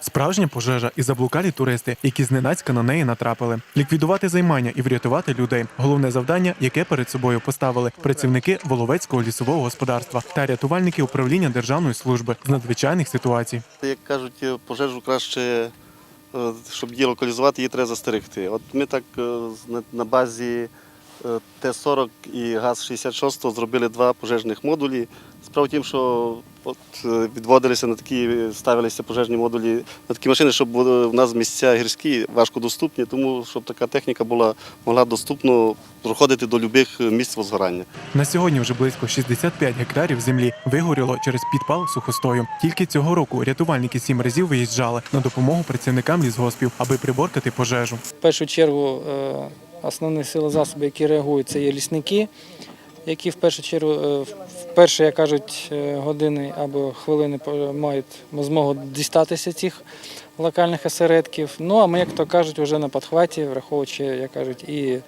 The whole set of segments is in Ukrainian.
Справжня пожежа і заблукалі туристи, які зненацька на неї натрапили. Ліквідувати займання і врятувати людей. Головне завдання, яке перед собою поставили працівники Воловецького лісового господарства та рятувальники управління Державної служби з надзвичайних ситуацій. Як кажуть, е, пожежу краще, е, щоб її локалізувати, її треба застерегти. От ми так е, на- базі е, Т-40 і ГАЗ-66 зробили два пожежних модулі. Справа в тім, що от е, відводилися на такі, ставилися пожежні модулі на такі машини, щоб були в нас місця гірські, важкодоступні, тому щоб така техніка була могла доступно проходити до будь-яких місць возгорання. На сьогодні вже близько 65 гектарів землі вигоріло через підпал сухостою. Тільки цього року рятувальники сім разів виїжджали на допомогу працівникам лісгоспів, аби приборкати пожежу. В першу чергу е, основні сили засоби, які реагують, це є лісники, які в першу чергу, е, в перші, як кажуть, е, години або хвилини мають змогу дістатися цих локальних осередків. Ну а ми, як то кажуть, вже на підхваті, враховуючи, як кажуть, і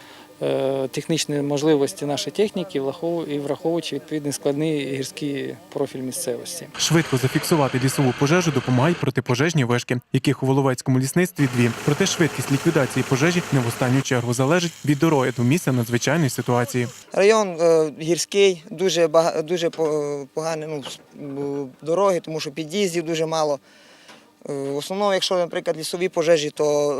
е, технічні можливості нашої техніки, і враховуючи відповідний складний гірський профіль місцевості. Швидко зафіксувати лісову пожежу допомагають протипожежні вишки, яких у Воловецькому лісництві дві. Проте швидкість ліквідації пожежі не в останню чергу залежить від дороги до місця надзвичайної ситуації. Район е, гірський, дуже дуже по- погані ну, дороги, тому що під'їздів дуже мало. Е, В основному, якщо, наприклад, лісові пожежі, то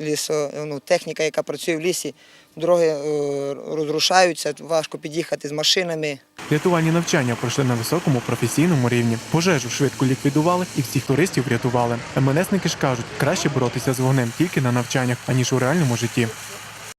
е, лісо, ну, техніка, яка працює в лісі, дороги е, розрушаються, важко під'їхати з машинами. Рятувальні навчання пройшли на високому професійному рівні. Пожежу швидко ліквідували і всіх туристів врятували. МНСники ж кажуть, краще боротися з вогнем тільки на навчаннях, аніж у реальному житті.